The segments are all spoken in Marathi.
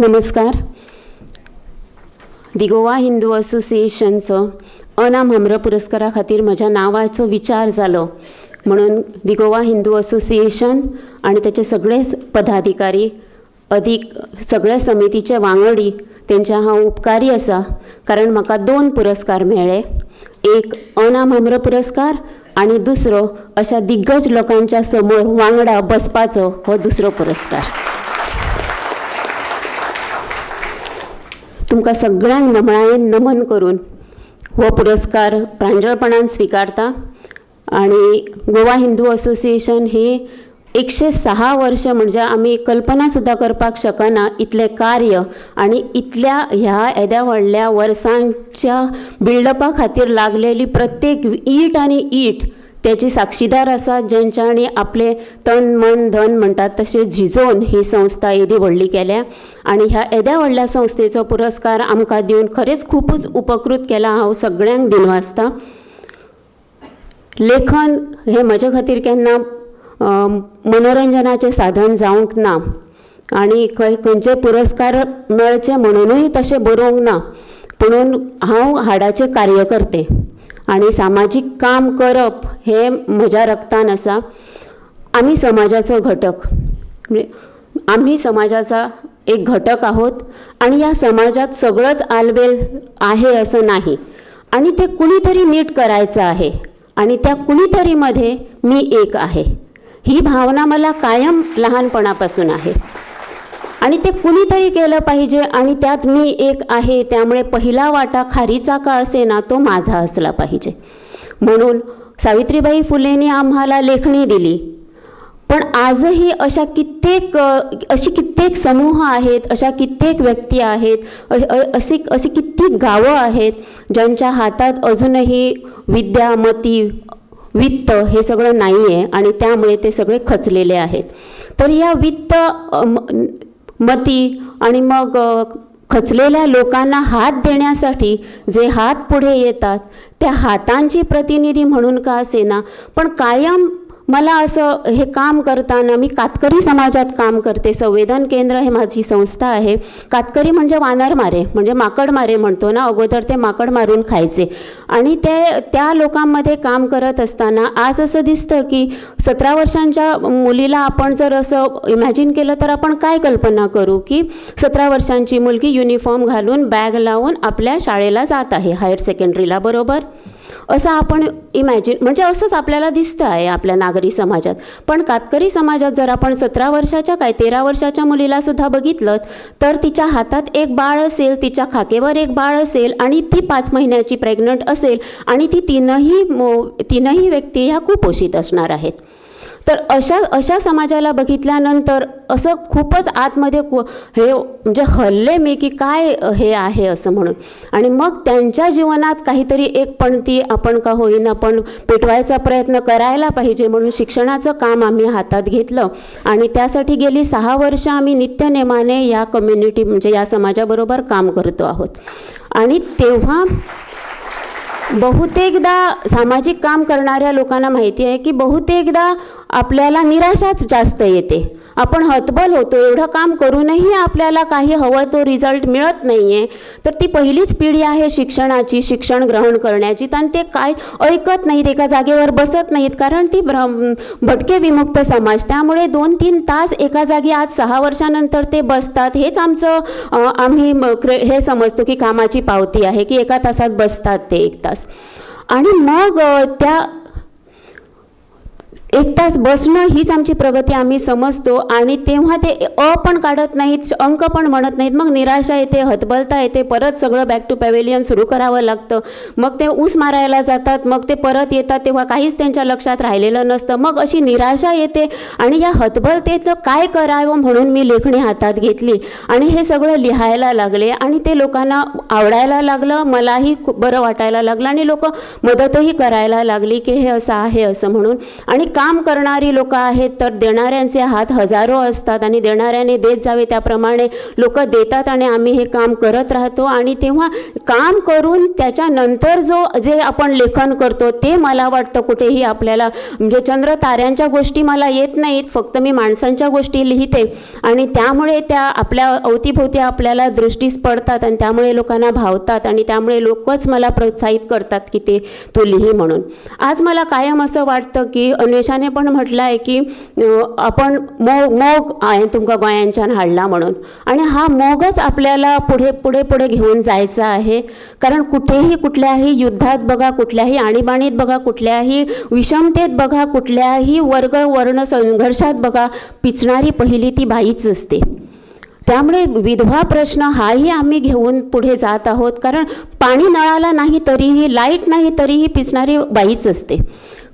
नमस्कार. दी गोवा हिंदू असोसिएशनचो अनाम हमर पुरस्कारा खातीर म्हज्या नांवाचो विचार जालो म्हणून दी गोवा हिंदू असोसिएशन आनी तेचे सगळे पदाधिकारी अदीक सगळे समितीचे वांगडी तेंचे हांव उपकारी आसा कारण म्हाका दोन पुरस्कार मेळ्ळे एक अनाम हमर पुरस्कार आनी दुसरो अशा दिग्गज लोकांच्या समोर वांगडा बसपाचो हो दुसरो पुरस्कार. तुमकां सगळ्यांक नमळायेन नमन करून हो पुरस्कार प्रांजळपणान स्विकारता. आणि गोवा हिंदू असोसिएशन ही एकशे सहा वर्ष म्हणजे आमी कल्पना सुद्दां करपाक शकना इतलें कार्य आनी इतल्या ह्या येद्या व्हडल्या वर्सांच्या बिल्डअपा खातीर लागलेली प्रत्येक ईट आनी ईट तेची साक्षीदार आसात जेंच्यांनी आपले तन मन धन म्हणटात तशें झिजोवन ही संस्था येदी व्हडली केल्या. आनी ह्या येद्या व्हडल्या संस्थेचो पुरस्कार आमकां दिवन खरेंच खुबूच उपकृत केला हांव सगळ्यांक दिनवासता लेखन हें म्हजे खातीर केन्ना मनोरंजनाचें साधन जावंक ना. आनी खंय खंयचे पुरस्कार मेळचे म्हणूनय तशें बरोवंक ना. पुणून हांव हाडाचे कार्यकर्ते आनी सामाजीक काम करप हें म्हज्या रक्तान आसा आमी समाजाचो घटक. म्हणजे आम्ही समाजाचा एक घटक आहोत आणि या समाजात सगळंच आलबेल आहे असं नाही. आणि ते कुणीतरी नीट करायचं आहे आणि त्या कुणीतरीमध्ये मी एक आहे. ही भावना मला कायम लहानपणापासून आहे. आणि ते कुणीतरी केलं पाहिजे आणि त्यात मी एक आहे त्यामुळे पहिला वाटा खारीचा का असेना तो माझा असला पाहिजे. म्हणून सावित्रीबाई फुलेंनी आम्हाला लेखणी दिली. पण आजही अशा कित्येक अशी कित्येक समूह आहेत अशा कित्येक व्यक्ती आहेत अशी अशी कित्येक गावं आहेत ज्यांच्या हातात अजूनही विद्या मती वित्त हे सगळं नाही आहे आणि त्यामुळे ते सगळे खचलेले आहेत. तर या वित्त मती आणि मग खचलेल्या लोकांना हात देण्यासाठी जे हात पुढे येतात त्या हातांची प्रतिनिधी म्हणून का असेना पण कायम मला असं हे काम करताना मी कातकरी समाजात काम करते. संवेदन केंद्र हे माझी संस्था आहे. कातकरी म्हणजे वानर मारे म्हणजे माकड मारे म्हणतो ना अगोदर ते माकड मारून खायचे. आणि ते त्या लोकांमध्ये काम करत असताना आज असं दिसतं की सतरा वर्षांच्या मुलीला आपण जर असं इमॅजिन केलं तर आपण काय कल्पना करू की सतरा वर्षांची मुलगी युनिफॉर्म घालून बॅग लावून आपल्या शाळेला जात आहे हायर सेकंडरीला बरोबर? असं आपण इमॅजिन म्हणजे असंच आपल्याला दिसतं आहे आपल्या नागरी समाजात. पण कातकरी समाजात जर आपण सतरा वर्षाच्या काय तेरा वर्षाच्या मुलीलासुद्धा बघितलं तर तिच्या हातात एक बाळ असेल तिच्या खाकेवर एक बाळ असेल आणि ती पाच महिन्याची प्रेग्नंट असेल आणि ती तीनही मो तीनही व्यक्ती ह्या कुपोषित असणार आहेत. तर अशा अशा समाजाला बघितल्यानंतर असं खूपच आतमध्ये हे म्हणजे हल्ले मी की काय हे आहे असं म्हणून. आणि मग त्यांच्या जीवनात काहीतरी एक पणती आपण का होईना पण पेटवायचा प्रयत्न करायला पाहिजे म्हणून शिक्षणाचं काम आम्ही हातात घेतलं. आणि त्यासाठी गेली सहा वर्ष आम्ही नित्यनेमाने या कम्युनिटी म्हणजे या समाजाबरोबर काम करतो आहोत. आणि तेव्हा बहुतेकदा सामाजिक काम करणाऱ्या लोकांना माहिती आहे की बहुतेकदा आपल्याला निराशाच जास्त येते. आपण हतबल होतो एवढं काम करूनही आपल्याला काही हवं तो रिझल्ट मिळत नाही आहे तर ती पहिलीच पिढी आहे शिक्षणाची शिक्षण ग्रहण करण्याची. आणि ते काय ऐकत नाहीत एका जागेवर बसत नाहीत कारण ती भ्रम भटके विमुक्त समाज. त्यामुळे दोन तीन तास एका जागी आज सहा वर्षानंतर ते बसतात. हेच आमचं आम्ही क्रे- हे समजतो की कामाची पावती आहे की एका तासात बसतात ते एक तास. आणि मग त्या एक तास बसणं हीच आमची प्रगती आम्ही समजतो आणि तेव्हा ते अ पण काढत नाहीत अंक पण म्हणत नाहीत. मग निराशा येते हतबलता येते परत सगळं बॅक टू पॅवेलियन सुरू करावं लागतं. मग ते ऊस मारायला जातात मग ते परत येतात तेव्हा काहीच त्यांच्या लक्षात राहिलेलं नसतं. मग अशी निराशा येते आणि या हतबलतेचं काय करावं म्हणून मी लेखणी हातात घेतली आणि हे सगळं लिहायला लागले आणि ते लोकांना आवडायला लागलं मलाही खूप बरं वाटायला लागलं आणि लोक मदतही करायला लागली की हे असं आहे असं म्हणून. आणि काम करणारी लोक आहेत तर देणाऱ्यांचे हात हजारो असतात आणि देणाऱ्याने देत जावे त्याप्रमाणे लोक देतात आणि आम्ही हे काम करत राहतो. आणि तेव्हा काम करून त्याच्यानंतर जो जे आपण लेखन करतो ते मला वाटतं कुठेही आपल्याला म्हणजे चंद्र ताऱ्यांच्या गोष्टी मला येत नाहीत फक्त मी माणसांच्या गोष्टी लिहिते. आणि त्यामुळे त्या आपल्या अवतीभोवती आपल्याला दृष्टीस पडतात आणि त्यामुळे लोकांना भावतात आणि त्यामुळे लोकच मला प्रोत्साहित करतात की ते तू लिही म्हणून. आज मला कायम असं वाटतं की अन्वेषाने पण म्हटलं आहे की आपण मोग मोग आहे तुमका गोयांच्यान हाडला म्हणून. आणि हा मोगच आपल्याला पुढे पुढे पुढे घेऊन जायचा आहे. कारण कुठेही कुठल्याही युद्धात बघा कुठल्याही आणीबाणीत बघा कुठल्याही विषमतेत बघा कुठल्याही वर्ग वर्ण संघर्षात बघा पिचणारी पहिली ती बाईच असते. त्यामुळे विधवा प्रश्न हाही आम्ही घेऊन पुढे जात आहोत. कारण पाणी नळाला नाही तरीही लाइट नाही तरीही पिचणारी बाईच असते.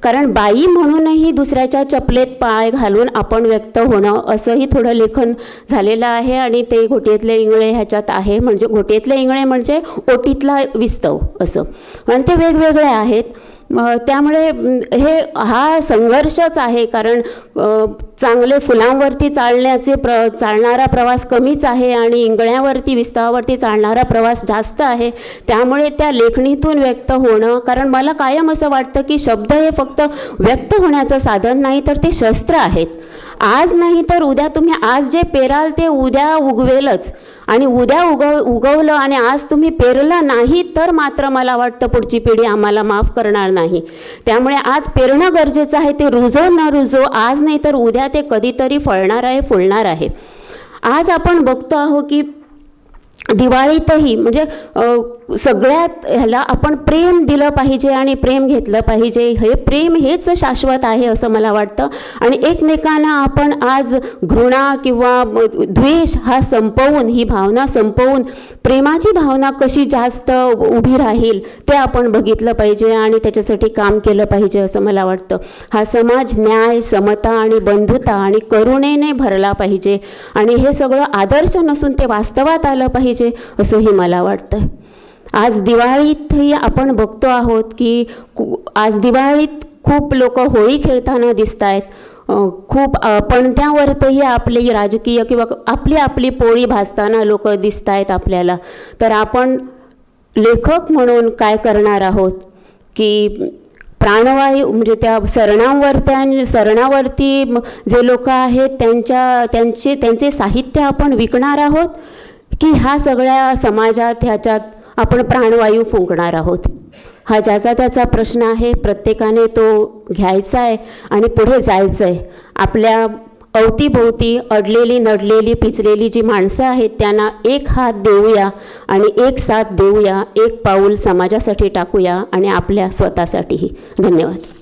कारण बाई म्हणूनही दुसऱ्याच्या चपलेत पाय घालून आपण व्यक्त होणं असंही थोडं लेखन झालेलं आहे आणि ते घोटीतले इंगळे ह्याच्यात आहे. म्हणजे घोटीतले इंगळे म्हणजे ओटीतला विस्तव असं. आणि ते वेगवेगळे आहेत. त्यामुळे हे हा संघर्षच आहे. कारण चांगले फुलांवरती चालण्याचे प्र चालणारा प्रवास कमीच आहे आणि इंगळ्यावरती विस्तावावरती चालणारा प्रवास जास्त आहे. त्यामुळे त्या लेखणीतून व्यक्त होणं कारण मला कायम असं वाटतं की शब्द हे फक्त व्यक्त होण्याचं साधन नाही तर ते शस्त्र आहेत. आज नाही तर उद्या तुम्ही आज जे पेराल ते उद्या उगवेलच. आणि उद्या उगव उगवलं आणि आज तुम्ही पेरलं नाही तर मात्र मला वाटतं पुढची पिढी आम्हाला माफ करणार नाही. त्यामुळे आज पेरणं गरजेचं आहे ते रुजो न रुजो आज नाही तर उद्या ते कधीतरी फळणार आहे फुलणार आहे. आज आपण बघतो आहो की दिवाळीतही म्हणजे सगळ्यात ह्याला आपण प्रेम दिलं पाहिजे आणि प्रेम घेतलं पाहिजे हे प्रेम हेच शाश्वत आहे असं मला वाटतं. आणि एकमेकांना आपण आज घृणा किंवा द्वेष हा संपवून ही भावना संपवून प्रेमाची भावना कशी जास्त उभी राहील ते आपण बघितलं पाहिजे आणि त्याच्यासाठी काम केलं पाहिजे असं मला वाटतं. हा समाज न्याय समता आणि बंधुता आणि करुणेने भरला पाहिजे. आणि हे सगळं आदर्श नसून ते वास्तवात आलं पाहिजे. असंही मला वाटतं. आज दिवाळीतही आपण बघतो आहोत की आज दिवाळीत खूप लोक होळी खेळताना दिसत आहेत खूप पण पणत्यावरतही आपली राजकीय किंवा आपली आपली पोळी भासताना लोक दिसत आहेत आपल्याला. तर आपण लेखक म्हणून काय करणार आहोत? की प्राणवायू म्हणजे त्या सरणांवरत्या सरणावरती जे लोक आहेत त्यांच्या त्यांचे त्यांचे साहित्य आपण विकणार आहोत? की ह्या सगळ्या समाजात ह्याच्यात आपण प्राणवायू फुंकणार आहोत. हा ज्याचा त्याचा प्रश्न आहे प्रत्येकाने तो घ्यायचा आहे आणि पुढे जायचं आहे. आपल्या अवतीभोवती अडलेली नडलेली पिचलेली जी माणसं आहेत त्यांना एक हात देऊया आणि एक साथ देऊया एक पाऊल समाजासाठी टाकूया आणि आपल्या स्वतःसाठीही. धन्यवाद.